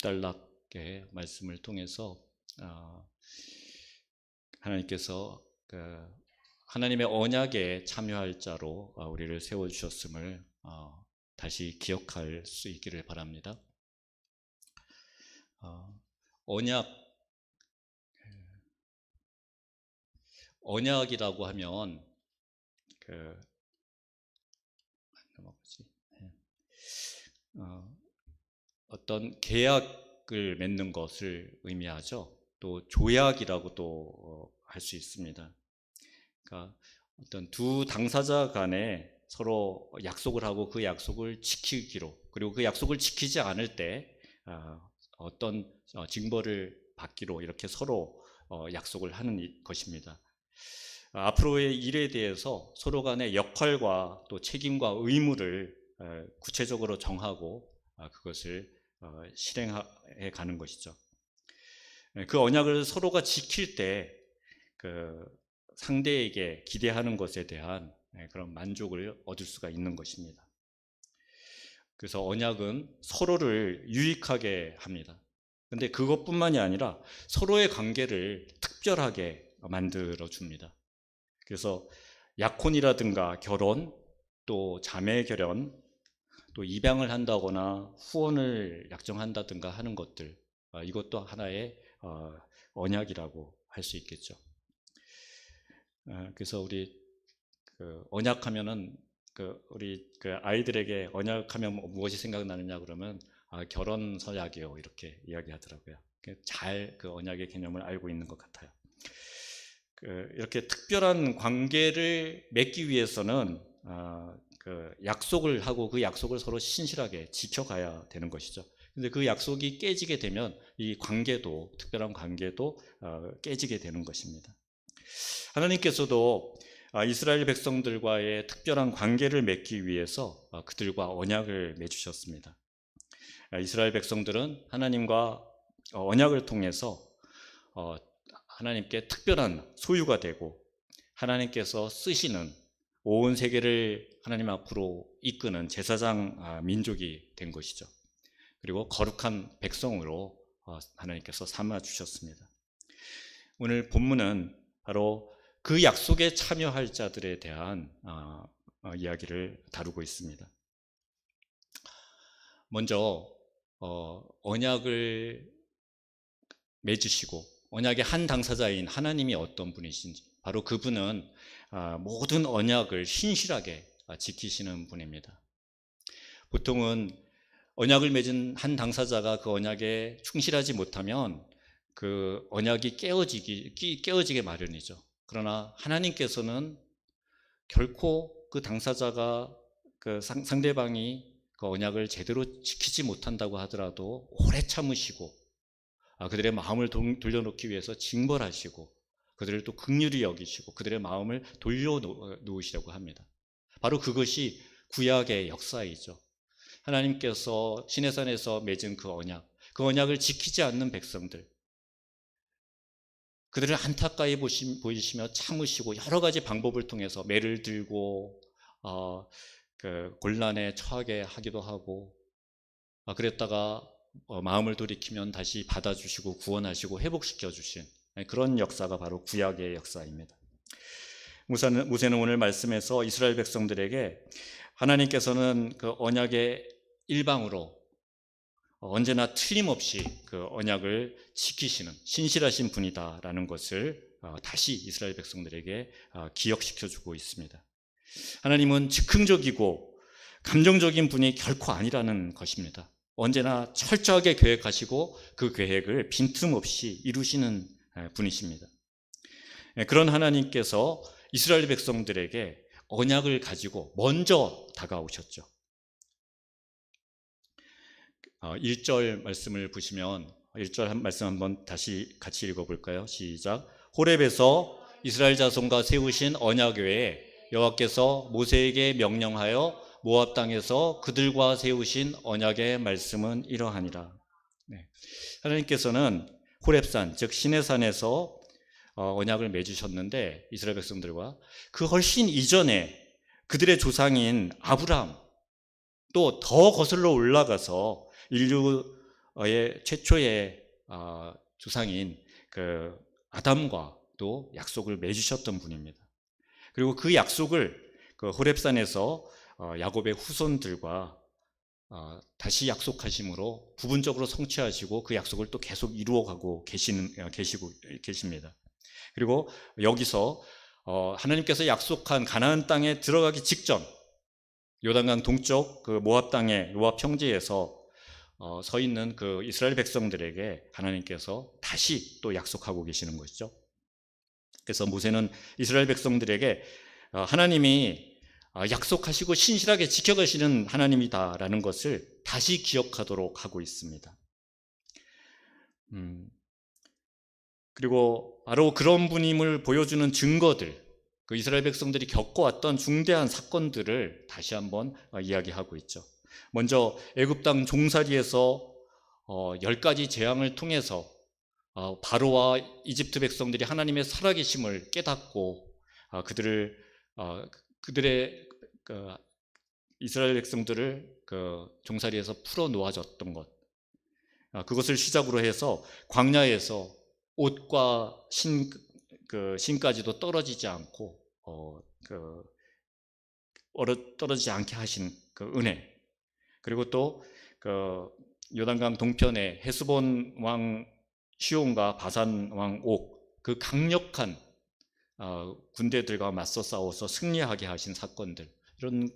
입달락의 말씀을 통해서 어, 하나님께서 그 하나님의 언약에 참여할 자로 어, 우리를 세워 주셨음을 어, 다시 기억할 수 있기를 바랍니다. 어, 언약 언약이라고 하면 그 넘어가지. 예. 어, 어떤 계약을 맺는 것을 의미하죠. 또 조약이라고도 할 수 있습니다. 그러니까 어떤 두 당사자 간에 서로 약속을 하고 그 약속을 지키기로 그리고 그 약속을 지키지 않을 때 아, 어떤 어, 징벌을 받기로 이렇게 서로 어, 약속을 하는 이- 것입니다. 아, 앞으로의 일에 대해서 서로 간의 역할과 또 책임과 의무를 어, 구체적으로 정하고 아, 그것을 어, 실행해 가는 것이죠. 예, 그 언약을 서로가 지킬 때 그 상대에게 기대하는 것에 대한 예, 그런 만족을 얻을 수가 있는 것입니다. 그래서 언약은 서로를 유익하게 합니다. 근데 그것뿐만이 아니라 서로의 관계를 특별하게 만들어 줍니다. 그래서 약혼이라든가 결혼, 또 자매 결혼, 또 입양을 한다거나 후원을 약정한다든가 하는 것들, 아, 이것도 하나의 어, 언약이라고 할 수 있겠죠. 아, 그래서 우리 그 언약하면은 그 우리 그 아이들에게 언약하면 뭐- 무엇이 생각나느냐 그러면 아, 결혼 서약이요 이렇게 이야기하더라고요. 잘 그 언약의 개념을 알고 있는 것 같아요. 그 이렇게 특별한 관계를 맺기 위해서는 아, 그 약속을 하고 그 약속을 서로 신실하게 지켜가야 되는 것이죠. 근데 그 약속이 깨지게 되면 이 관계도 특별한 관계도 어, 깨지게 되는 것입니다. 하나님께서도 아, 이스라엘 백성들과의 특별한 관계를 맺기 위해서 아, 그들과 언약을 맺으셨습니다. 아, 이스라엘 백성들은 하나님과 어, 언약을 통해서 어, 하나님께 특별한 소유가 되고 하나님께서 쓰시는 온 세계를 하나님 앞으로 이끄는 제사장 아, 민족이 된 것이죠. 그리고 거룩한 백성으로 어, 하나님께서 삼아 주셨습니다. 오늘 본문은 바로 그 약속에 참여할 자들에 대한 어, 어, 이야기를 다루고 있습니다. 먼저 어, 언약을 맺으시고 언약의 한 당사자인 하나님이 어떤 분이신지 바로 그분은 아, 모든 언약을 신실하게 아, 지키시는 분입니다. 보통은 언약을 맺은 한 당사자가 그 언약에 충실하지 못하면 그 언약이 깨어지기 끼- 깨어지게 마련이죠. 그러나 하나님께서는 결코 그 당사자가 그 상, 상대방이 그 언약을 제대로 지키지 못한다고 하더라도 오래 참으시고 아, 그들의 마음을 동- 돌려놓기 위해서 징벌하시고 그들을 또 극률히 여기시고 그들의 마음을 돌려놓으시려고 합니다. 바로 그것이 구약의 역사이죠. 하나님께서 시내산에서 맺은 그 언약, 그 언약을 지키지 않는 백성들, 그들을 안타까이 보시, 보이시며 참으시고 여러 가지 방법을 통해서 매를 들고 어, 그 곤란에 처하게 하기도 하고 아, 그랬다가 어, 마음을 돌이키면 다시 받아주시고 구원하시고 회복시켜 주신 그런 역사가 바로 구약의 역사입니다. 무사는, 무세는 오늘 말씀에서 이스라엘 백성들에게 하나님께서는 그 언약의 일방으로 언제나 틀림없이 그 언약을 지키시는 신실하신 분이다라는 것을 어, 다시 이스라엘 백성들에게 어, 기억시켜 주고 있습니다. 하나님은 즉흥적이고 감정적인 분이 결코 아니라는 것입니다. 언제나 철저하게 계획하시고 그 계획을 빈틈없이 이루시는 에, 분이십니다. 에, 그런 하나님께서 이스라엘 백성들에게 언약을 가지고 먼저 다가오셨죠. 어, 1절 말씀을 보시면 1절 한 말씀 한번 다시 같이 읽어볼까요? 시작. 호렙에서 이스라엘 자손과 세우신 언약 외에 여호와께서 모세에게 명령하여 모압 땅에서 그들과 세우신 언약의 말씀은 이러하니라. 네. 하나님께서는 호렙산 즉 시내산에서 어, 언약을 맺으셨는데 이스라엘 백성들과 그 훨씬 이전에 그들의 조상인 아브라함 또 더 거슬러 올라가서 인류 의 최초의 어, 조상인 그 아담과도 약속을 맺으셨던 분입니다. 그리고 그 약속을 그 호렙산에서 어, 야곱의 후손들과 어, 다시 약속하심으로 부분적으로 성취하시고 그 약속을 또 계속 이루어가고 계시는 어, 계시고 계십니다. 그리고 여기서 어, 하나님께서 약속한 가나안 땅에 들어가기 직전 요단강 동쪽 그 모압 땅의 모압 평지에서 어, 서 있는 그 이스라엘 백성들에게 하나님께서 다시 또 약속하고 계시는 것이죠. 그래서 모세는 이스라엘 백성들에게 어, 하나님이 어, 약속하시고 신실하게 지켜가시는 하나님이다라는 것을 다시 기억하도록 하고 있습니다. 음, 그리고 바로 그런 분임을 보여주는 증거들, 그 이스라엘 백성들이 겪어왔던 중대한 사건들을 다시 한번 어, 이야기하고 있죠. 먼저 애굽 땅 종살이에서 어, 열 가지 재앙을 통해서 어, 바로와 이집트 백성들이 하나님의 살아계심을 깨닫고 어, 그들을 어, 그들의 그 이스라엘 백성들을 그 종살이에서 풀어 놓아줬던 것. 아, 그것을 시작으로 해서 광야에서 옷과 신, 그 신까지도 떨어지지 않고 어, 그 얼어 떨어지지 않게 하신 그 은혜. 그리고 또 그 요단강 동편에 헤스본 왕 시온과 바산 왕 옥 그 강력한 어, 군대들과 맞서 싸워서 승리하게 하신 사건들 이런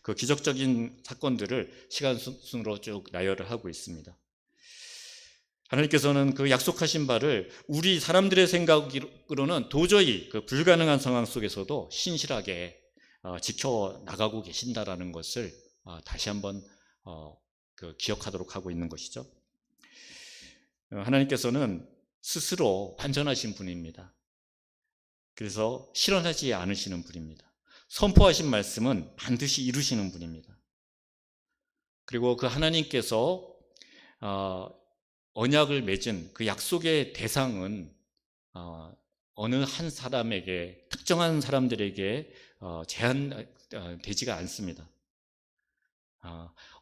그 기적적인 사건들을 시간 순으로 쭉 나열을 하고 있습니다. 하나님께서는 그 약속하신 바를 우리 사람들의 생각으로는 도저히 그 불가능한 상황 속에서도 신실하게 어, 지켜 나가고 계신다라는 것을 어, 다시 한번 어, 그 기억하도록 하고 있는 것이죠. 하나님께서는 스스로 완전하신 분입니다. 그래서 실현하지 않으시는 분입니다. 선포하신 말씀은 반드시 이루시는 분입니다. 그리고 그 하나님께서 언약을 맺은 그 약속의 대상은 어느 한 사람에게 특정한 사람들에게 제한되지가 않습니다.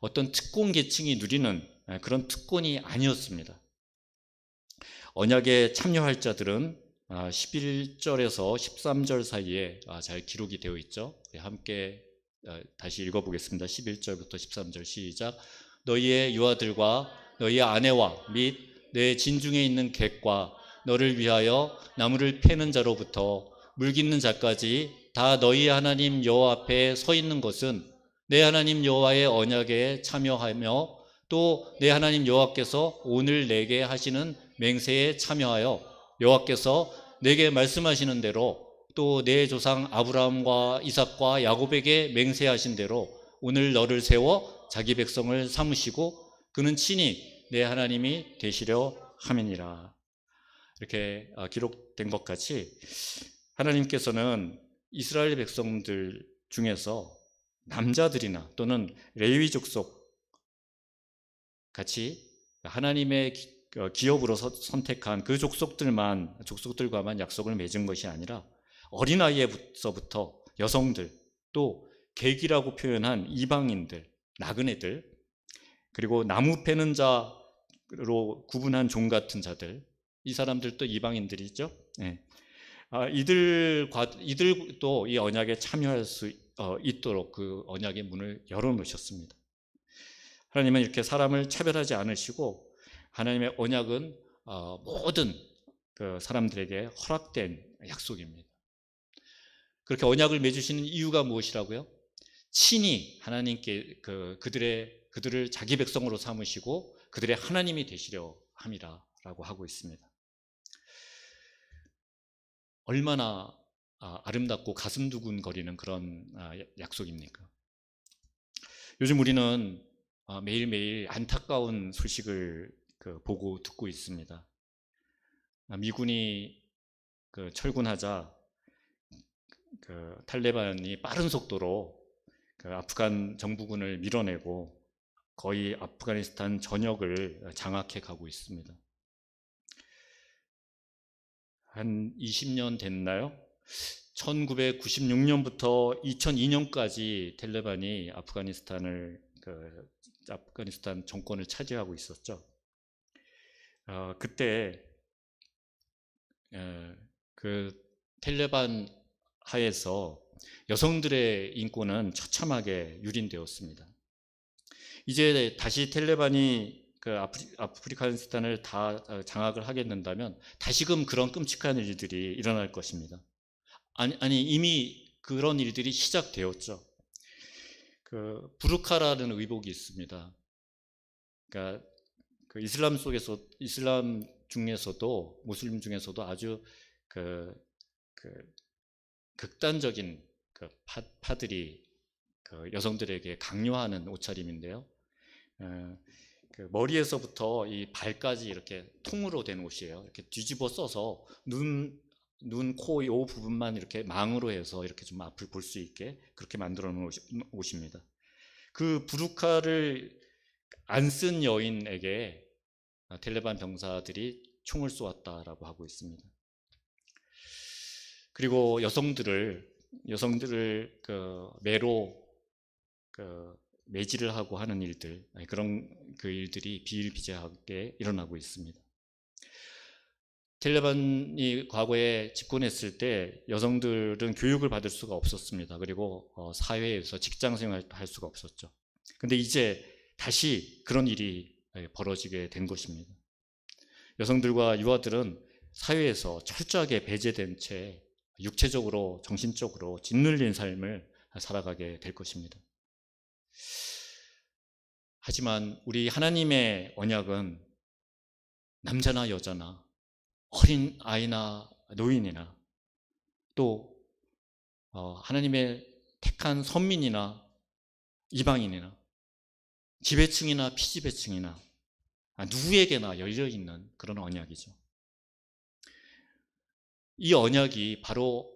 어떤 특권 계층이 누리는 그런 특권이 아니었습니다. 언약에 참여할 자들은 11절에서 13절 사이에 잘 기록이 되어 있죠. 함께 다시 읽어보겠습니다. 11절부터 13절 시작. 너희의 유아들과 너희의 아내와 및 내 진중에 있는 객과 너를 위하여 나무를 패는 자로부터 물 깃는 자까지 다 너희 하나님 여호와 앞에 서 있는 것은 내 하나님 여호와의 언약에 참여하며 또 내 하나님 여호와께서 오늘 내게 하시는 맹세에 참여하여 여호와께서 내게 말씀하시는 대로 또 내 조상 아브라함과 이삭과 야곱에게 맹세하신 대로 오늘 너를 세워 자기 백성을 삼으시고 그는 친히 내 하나님이 되시려 함이니라. 이렇게 아, 기록된 것 같이 하나님께서는 이스라엘 백성들 중에서 남자들이나 또는 레위 족속 같이 하나님의 어, 기업으로 선택한 그 족속들만 족속들과만 약속을 맺은 것이 아니라 어린아이에서부터 여성들 또 객이라고 표현한 이방인들 나그네들 그리고 나무 패는 자로 구분한 종 같은 자들 이 사람들도 이방인들이죠. 네. 아, 이들과 이들도 이 언약에 참여할 수 어, 있도록 그 언약의 문을 열어 놓으셨습니다. 하나님은 이렇게 사람을 차별하지 않으시고 하나님의 언약은 어, 모든 그 사람들에게 허락된 약속입니다. 그렇게 언약을 맺으시는 이유가 무엇이라고요? 친히 하나님께 그 그들의 그들을 자기 백성으로 삼으시고 그들의 하나님이 되시려 함이라라고 하고 있습니다. 얼마나 아, 아름답고 가슴 두근거리는 그런 아, 약속입니까? 요즘 우리는 아, 매일매일 안타까운 소식을 그 보고 듣고 있습니다. 미군이 그 철군하자 그 탈레반이 빠른 속도로 그 아프간 정부군을 밀어내고 거의 아프가니스탄 전역을 장악해 가고 있습니다. 한 20년 됐나요? 1996년부터 2002년까지 텔레반이 아프가니스탄을 그 아프가니스탄 정권을 차지하고 있었죠. 어, 그때 에, 그 텔레반 하에서 여성들의 인권은 처참하게 유린되었습니다. 이제 다시 텔레반이 그 아프리, 아프리카니스탄을 다 어, 장악을 하게 된다면 다시금 그런 끔찍한 일들이 일어날 것입니다. 아니, 아니 이미 그런 일들이 시작되었죠. 그 부르카라는 의복이 있습니다. 그러니까 그 이슬람 속에서 이슬람 중에서도 무슬림 중에서도 아주 그, 그 극단적인 그 파, 파들이 그 여성들에게 강요하는 옷차림인데요. 어, 그 머리에서부터 이 발까지 이렇게 통으로 된 옷이에요. 이렇게 뒤집어 써서 눈, 눈, 코, 이 부분만 이렇게 망으로 해서 이렇게 좀 앞을 볼 수 있게 그렇게 만들어 놓은 옷, 입니다 그 부르카를 안 쓴 여인에게 텔레반 병사들이 총을 쏘았다라고 하고 있습니다. 그리고 여성들을 여성들을 그 매로 그 매질을 하고 하는 일들 그런 그 일들이 비일비재하게 일어나고 있습니다. 텔레반이 과거에 집권했을 때 여성들은 교육을 받을 수가 없었습니다. 그리고 어, 사회에서 직장 생활도 할 수가 없었죠. 근데 이제 다시 그런 일이 예, 벌어지게 된 것입니다. 여성들과 유아들은 사회에서 철저하게 배제된 채 육체적으로, 정신적으로 짓눌린 삶을 살아가게 될 것입니다. 하지만 우리 하나님의 언약은 남자나 여자나 어린 아이나 노인이나 또 어, 하나님의 택한 선민이나 이방인이나 지배층이나 피지배층이나 누구에게나 열려 있는 그런 언약이죠. 이 언약이 바로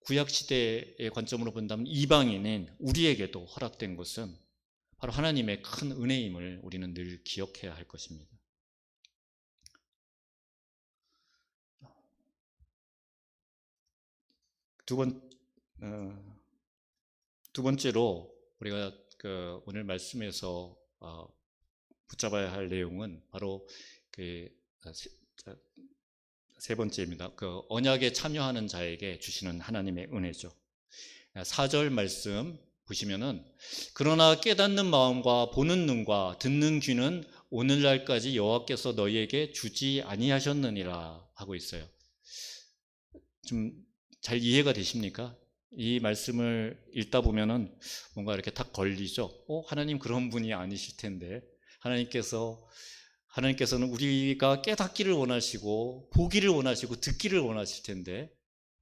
구약 시대의 관점으로 본다면 이방인인 우리에게도 허락된 것은 바로 하나님의 큰 은혜임을 우리는 늘 기억해야 할 것입니다. 두 번, 어, 두 번째로 우리가 그 오늘 말씀에서 어, 붙잡아야 할 내용은 바로 그 세, 세 번째입니다. 그 언약에 참여하는 자에게 주시는 하나님의 은혜죠. 4절 말씀 보시면은 그러나 깨닫는 마음과 보는 눈과 듣는 귀는 오늘날까지 여호와께서 너희에게 주지 아니하셨느니라 하고 있어요. 좀 잘 이해가 되십니까? 이 말씀을 읽다 보면은 뭔가 이렇게 탁 걸리죠. 어, 하나님 그런 분이 아니실 텐데 하나님께서 하나님께서는 우리가 깨닫기를 원하시고 보기를 원하시고 듣기를 원하실 텐데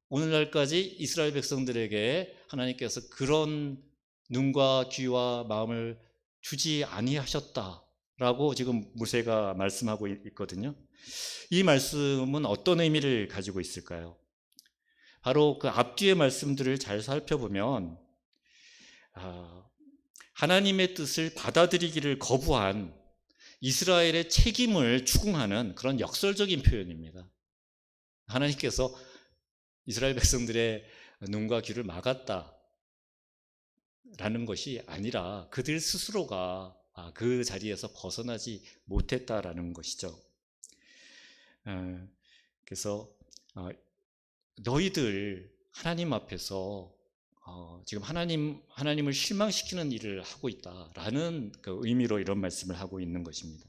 오늘날까지 이스라엘 백성들에게 하나님께서 그런 눈과 귀와 마음을 주지 아니하셨다라고 지금 모세가 말씀하고 있거든요. 이 말씀은 어떤 의미를 가지고 있을까요? 바로 그 앞뒤의 말씀들을 잘 살펴보면 아, 하나님의 뜻을 받아들이기를 거부한 이스라엘의 책임을 추궁하는 그런 역설적인 표현입니다. 하나님께서 이스라엘 백성들의 눈과 귀를 막았다. 라는 것이 아니라 그들 스스로가 아, 그 자리에서 벗어나지 못했다라는 것이죠. 어, 그래서 어, 너희들 하나님 앞에서 어, 지금 하나님 하나님을 실망시키는 일을 하고 있다라는 그 의미로 이런 말씀을 하고 있는 것입니다.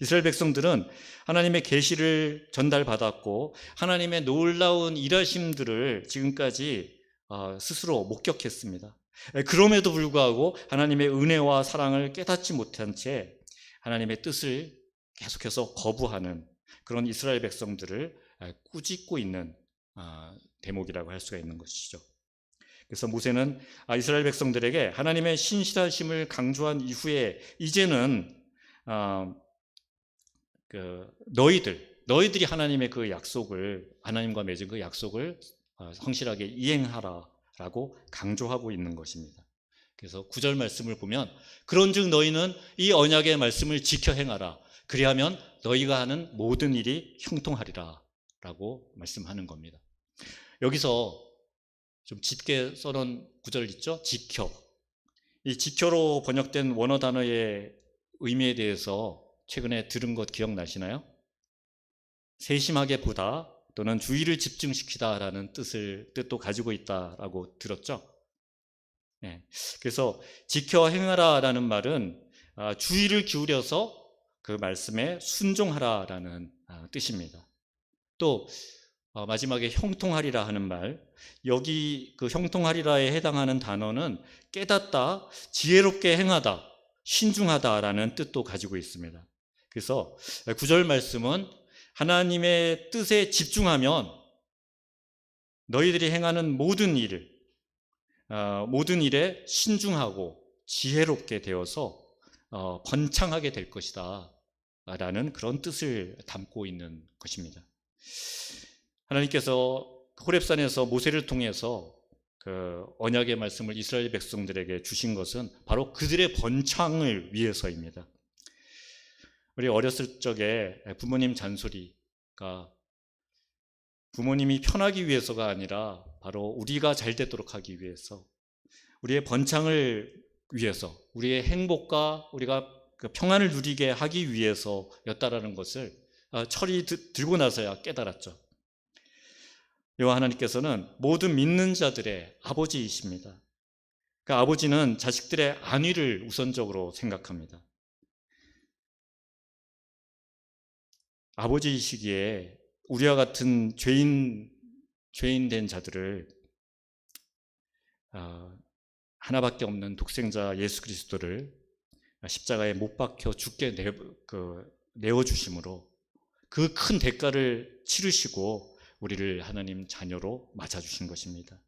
이스라엘 백성들은 하나님의 계시를 전달받았고 하나님의 놀라운 일하심들을 지금까지 어, 스스로 목격했습니다. 그럼에도 불구하고 하나님의 은혜와 사랑을 깨닫지 못한 채 하나님의 뜻을 계속해서 거부하는 그런 이스라엘 백성들을 꾸짖고 있는 아, 대목이라고 할 수가 있는 것이죠. 그래서 모세는 아, 이스라엘 백성들에게 하나님의 신실하심을 강조한 이후에 이제는 어, 그 너희들 너희들이 하나님의 그 약속을 하나님과 맺은 그 약속을 어, 성실하게 이행하라라고 강조하고 있는 것입니다. 그래서 구절 말씀을 보면 그런즉 너희는 이 언약의 말씀을 지켜 행하라 그리하면 너희가 하는 모든 일이 형통하리라라고 말씀하는 겁니다. 여기서 좀 짙게 써놓은 구절 있죠? 지켜. 이 지켜로 번역된 원어 단어의 의미에 대해서 최근에 들은 것 기억나시나요? 세심하게 보다 또는 주의를 집중시키다라는 뜻을 뜻도 가지고 있다라고 들었죠. 네. 그래서 지켜 행하라라는 말은 아, 주의를 기울여서 그 말씀에 순종하라라는 아, 뜻입니다. 또 어, 마지막에 형통하리라 하는 말, 여기 그 형통하리라에 해당하는 단어는 깨닫다, 지혜롭게 행하다, 신중하다라는 뜻도 가지고 있습니다. 그래서 구절 말씀은 하나님의 뜻에 집중하면 너희들이 행하는 모든 일을 어, 모든 일에 신중하고 지혜롭게 되어서 어, 번창하게 될 것이다. 라는 그런 뜻을 담고 있는 것입니다. 하나님께서 호렙산에서 모세를 통해서 그 언약의 말씀을 이스라엘 백성들에게 주신 것은 바로 그들의 번창을 위해서입니다. 우리 어렸을 적에 부모님 잔소리가 부모님이 편하기 위해서가 아니라 바로 우리가 잘 되도록 하기 위해서 우리의 번창을 위해서 우리의 행복과 우리가 그 평안을 누리게 하기 위해서였다라는 것을 어, 철이 들고 나서야 깨달았죠. 여호와 하나님께서는 모든 믿는 자들의 아버지이십니다. 그 아버지는 자식들의 안위를 우선적으로 생각합니다. 아버지이시기에 우리와 같은 죄인 죄인 된 자들을 어, 하나밖에 없는 독생자 예수 그리스도를 십자가에 못 박혀 죽게 내, 그, 내어 주심으로 그 큰 대가를 치르시고 우리를 하나님 자녀로 맞아주신 것입니다.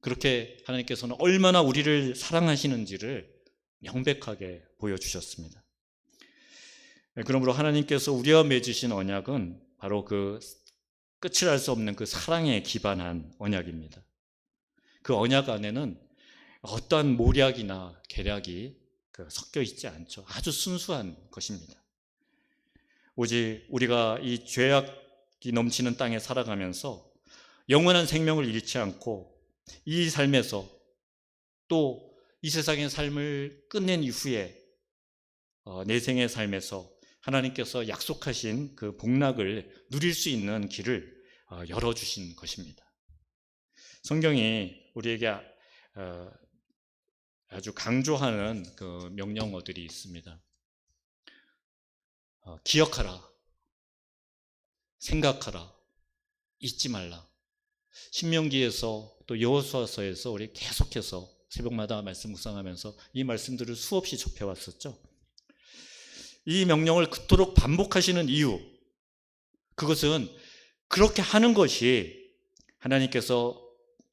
그렇게 하나님께서는 얼마나 우리를 사랑하시는지를 명백하게 보여주셨습니다. 그러므로 하나님께서 우리와 맺으신 언약은 바로 그 끝을 알 수 없는 그 사랑에 기반한 언약입니다. 그 언약 안에는 어떠한 모략이나 계략이 그 섞여 있지 않죠. 아주 순수한 것입니다. 오직 우리가 이 죄악이 넘치는 땅에 살아가면서 영원한 생명을 잃지 않고 이 삶에서 또 이 세상의 삶을 끝낸 이후에 어, 내 생의 삶에서 하나님께서 약속하신 그 복락을 누릴 수 있는 길을 어, 열어주신 것입니다. 성경이 우리에게 어, 아주 강조하는 그 명령어들이 있습니다. 어, 기억하라, 생각하라, 잊지 말라. 신명기에서 또 여호수아서에서 우리 계속해서 새벽마다 말씀 묵상하면서 이 말씀들을 수없이 접해 왔었죠. 이 명령을 그토록 반복하시는 이유, 그것은 그렇게 하는 것이 하나님께서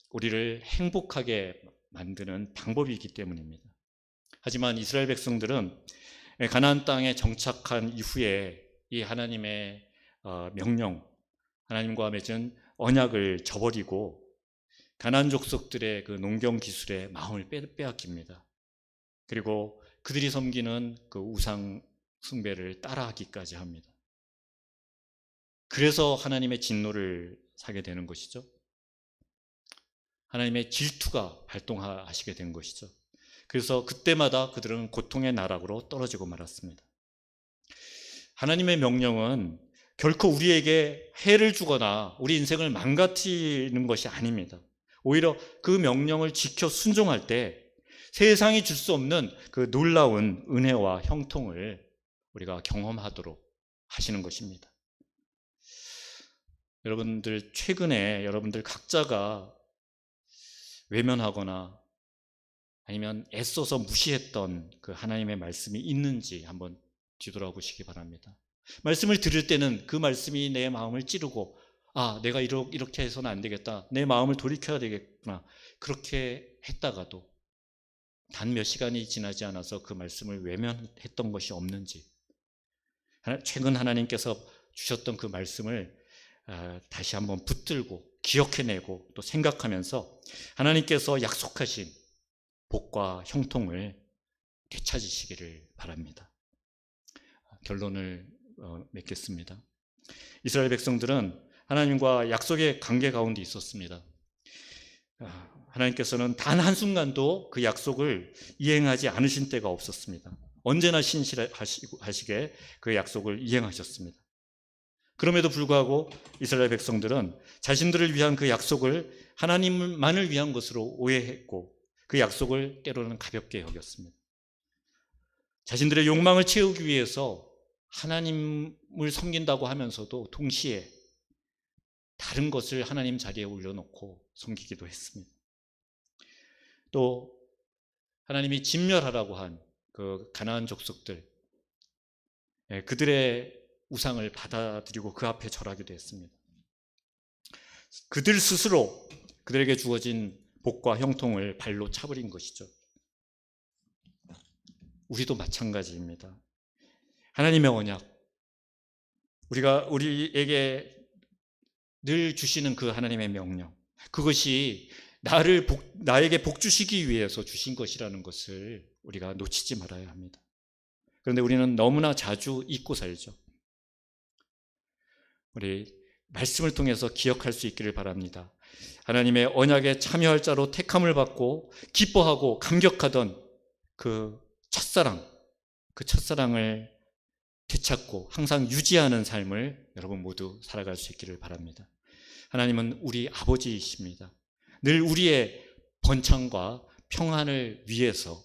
우리를 행복하게 만드는 방법이기 때문입니다. 하지만 이스라엘 백성들은 가나안 땅에 정착한 이후에 이 하나님의 어, 명령, 하나님과 맺은 언약을 저버리고 가나안 족속들의 그 농경 기술에 마음을 빼앗깁니다. 그리고 그들이 섬기는 그 우상 숭배를 따라하기까지 합니다. 그래서 하나님의 진노를 사게 되는 것이죠. 하나님의 질투가 발동하시게 된 것이죠. 그래서 그때마다 그들은 고통의 나락으로 떨어지고 말았습니다. 하나님의 명령은 결코 우리에게 해를 주거나 우리 인생을 망가뜨리는 것이 아닙니다. 오히려 그 명령을 지켜 순종할 때 세상이 줄 수 없는 그 놀라운 은혜와 형통을 우리가 경험하도록 하시는 것입니다. 여러분들 최근에 여러분들 각자가 외면하거나 아니면 애써서 무시했던 그 하나님의 말씀이 있는지 한번 뒤돌아보시기 바랍니다. 말씀을 들을 때는 그 말씀이 내 마음을 찌르고 아, 내가 이렇게 해서는 안 되겠다. 내 마음을 돌이켜야 되겠구나. 그렇게 했다가도 단 몇 시간이 지나지 않아서 그 말씀을 외면했던 것이 없는지 최근 하나님께서 주셨던 그 말씀을 아, 다시 한번 붙들고 기억해내고 또 생각하면서 하나님께서 약속하신 복과 형통을 되찾으시기를 바랍니다. 결론을 어, 맺겠습니다. 이스라엘 백성들은 하나님과 약속의 관계 가운데 있었습니다. 아, 하나님께서는 단 한순간도 그 약속을 이행하지 않으신 때가 없었습니다. 언제나 신실하시게 그 약속을 이행하셨습니다. 그럼에도 불구하고 이스라엘 백성들은 자신들을 위한 그 약속을 하나님만을 위한 것으로 오해했고 그 약속을 때로는 가볍게 여겼습니다. 자신들의 욕망을 채우기 위해서 하나님을 섬긴다고 하면서도 동시에 다른 것을 하나님 자리에 올려놓고 섬기기도 했습니다. 또 하나님이 진멸하라고 한 그 가나안 족속들 예, 그들의 우상을 받아들이고 그 앞에 절하기도 했습니다. 그들 스스로 그들에게 주어진 복과 형통을 발로 차버린 것이죠. 우리도 마찬가지입니다. 하나님의 언약, 우리가 우리에게 늘 주시는 그 하나님의 명령, 그것이 나를 복, 나에게 복 주시기 위해서 주신 것이라는 것을 우리가 놓치지 말아야 합니다. 그런데 우리는 너무나 자주 잊고 살죠. 우리 말씀을 통해서 기억할 수 있기를 바랍니다. 하나님의 언약에 참여할 자로 택함을 받고 기뻐하고 감격하던 그 첫사랑, 그 첫사랑을 되찾고 항상 유지하는 삶을 여러분 모두 살아갈 수 있기를 바랍니다. 하나님은 우리 아버지이십니다. 늘 우리의 번창과 평안을 위해서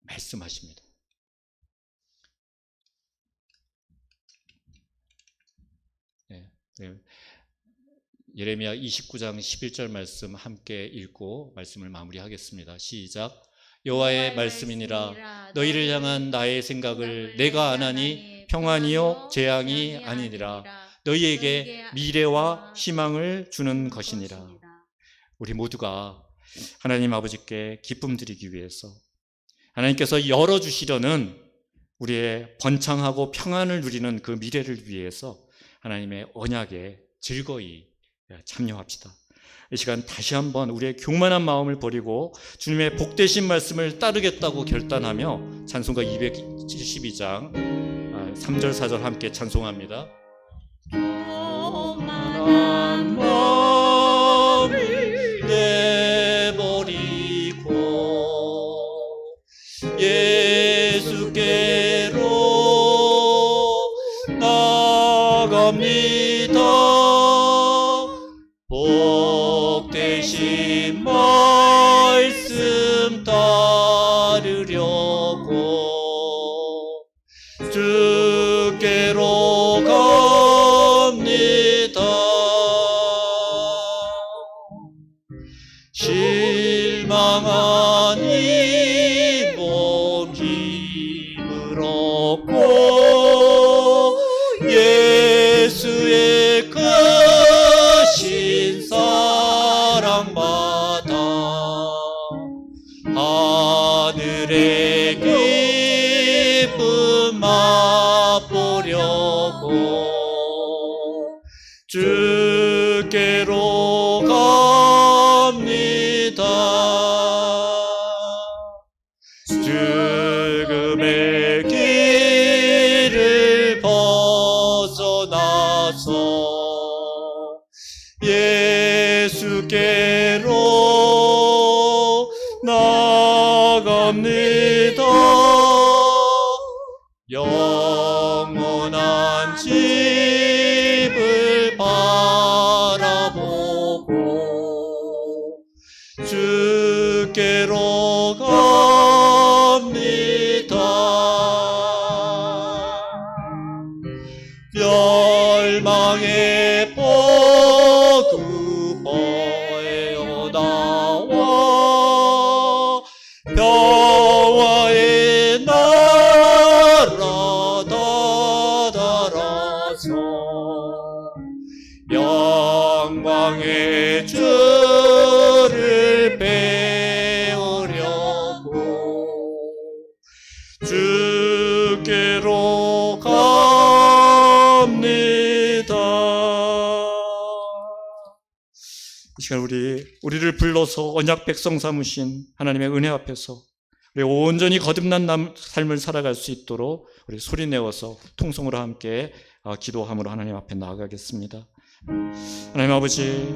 말씀하십니다. 네, 네. 예레미야 29장 11절 말씀 함께 읽고 말씀을 마무리하겠습니다. 시작. 여호와의 말씀이니라 너희를 향한 나의 생각을 내가 아나니 평안이요 재앙이 아니니라 너희에게 미래와 희망을 주는 것이니라. 우리 모두가 하나님 아버지께 기쁨 드리기 위해서 하나님께서 열어주시려는 우리의 번창하고 평안을 누리는 그 미래를 위해서 하나님의 언약에 즐거이 참여합시다. 이 시간 다시 한번 우리의 교만한 마음을 버리고 주님의 복되신 말씀을 따르겠다고 결단하며 찬송가 272장 3절 4절 함께 찬송합니다. 힘을 주 이 시간 우리 우리를 불러서 언약 백성 삼으신 하나님의 은혜 앞에서 우리 온전히 거듭난 남- 삶을 살아갈 수 있도록 우리 소리 내어서 통성으로 함께 어, 기도함으로 하나님 앞에 나아가겠습니다. 하나님 아버지,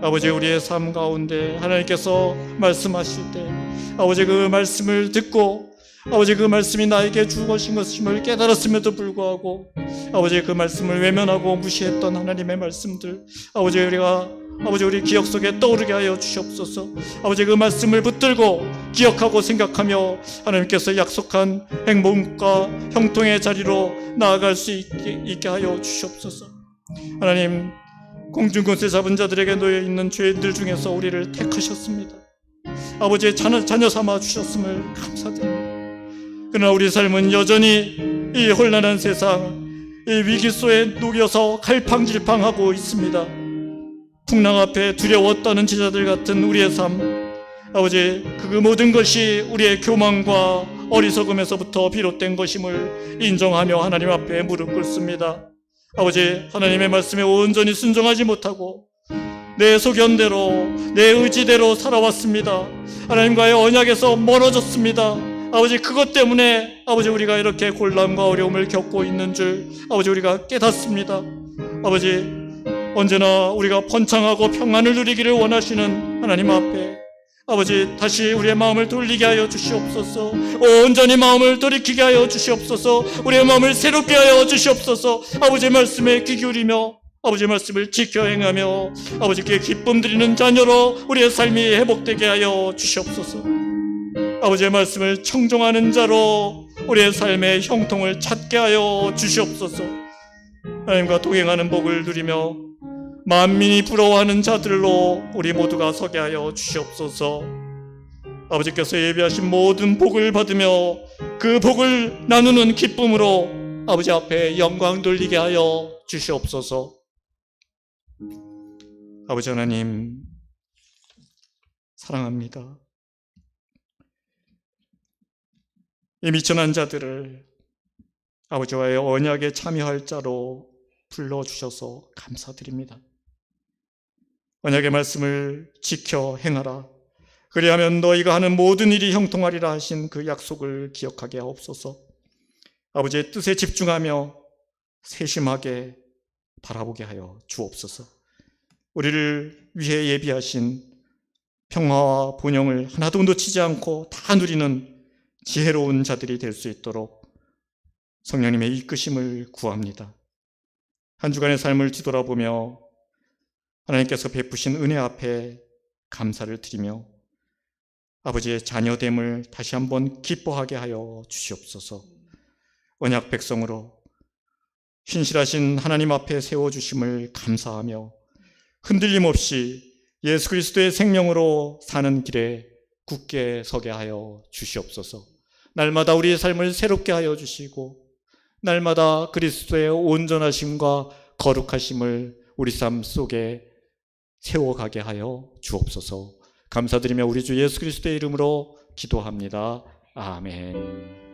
아버지 우리의 삶 가운데 하나님께서 말씀하실 때 아버지 그 말씀을 듣고 아버지 그 말씀이 나에게 주어진 것임을 깨달았음에도 불구하고 아버지 그 말씀을 외면하고 무시했던 하나님의 말씀들 아버지 우리가 아버지 우리 기억 속에 떠오르게 하여 주시옵소서 아버지 그 말씀을 붙들고 기억하고 생각하며 하나님께서 약속한 행복과 형통의 자리로 나아갈 수 있게, 있게 하여 주시옵소서 하나님 공중권세 잡은 자들에게 놓여 있는 죄인들 중에서 우리를 택하셨습니다. 아버지의 자녀, 자녀 삼아 주셨음을 감사드립니다. 그러나 우리 삶은 여전히 이 혼란한 세상, 이 위기 속에 녹여서 갈팡질팡하고 있습니다. 풍랑 앞에 두려워 떠는 제자들 같은 우리의 삶, 아버지 그 모든 것이 우리의 교만과 어리석음에서부터 비롯된 것임을 인정하며 하나님 앞에 무릎 꿇습니다. 아버지 하나님의 말씀에 온전히 순종하지 못하고 내 소견대로 내 의지대로 살아왔습니다. 하나님과의 언약에서 멀어졌습니다. 아버지 그것 때문에 아버지 우리가 이렇게 곤란과 어려움을 겪고 있는 줄 아버지 우리가 깨닫습니다. 아버지 언제나 우리가 번창하고 평안을 누리기를 원하시는 하나님 앞에 아버지 다시 우리의 마음을 돌리게 하여 주시옵소서. 온전히 마음을 돌이키게 하여 주시옵소서. 우리의 마음을 새롭게 하여 주시옵소서. 아버지의 말씀에 귀 기울이며 아버지의 말씀을 지켜 행하며 아버지께 기쁨 드리는 자녀로 우리의 삶이 회복되게 하여 주시옵소서. 아버지의 말씀을 청종하는 자로 우리의 삶의 형통을 찾게 하여 주시옵소서. 하나님과 동행하는 복을 누리며 만민이 부러워하는 자들로 우리 모두가 서게 하여 주시옵소서. 아버지께서 예비하신 모든 복을 받으며 그 복을 나누는 기쁨으로 아버지 앞에 영광 돌리게 하여 주시옵소서. 아버지 하나님 사랑합니다. 이 미천한 자들을 아버지와의 언약에 참여할 자로 불러 주셔서 감사드립니다. 언약의 말씀을 지켜 행하라. 그리하면 너희가 하는 모든 일이 형통하리라 하신 그 약속을 기억하게 하옵소서. 아버지의 뜻에 집중하며 세심하게 바라보게 하여 주옵소서. 우리를 위해 예비하신 평화와 본영을 하나도 놓치지 않고 다 누리는 지혜로운 자들이 될 수 있도록 성령님의 이끄심을 구합니다. 한 주간의 삶을 뒤돌아보며 하나님께서 베푸신 은혜 앞에 감사를 드리며 아버지의 자녀됨을 다시 한번 기뻐하게 하여 주시옵소서. 언약 백성으로 신실하신 하나님 앞에 세워 주심을 감사하며 흔들림 없이 예수 그리스도의 생명으로 사는 길에 굳게 서게 하여 주시옵소서. 날마다 우리의 삶을 새롭게 하여 주시고 날마다 그리스도의 온전하심과 거룩하심을 우리 삶 속에 세워가게 하여 주옵소서. 감사드리며 우리 주 예수 그리스도의 이름으로 기도합니다. 아멘.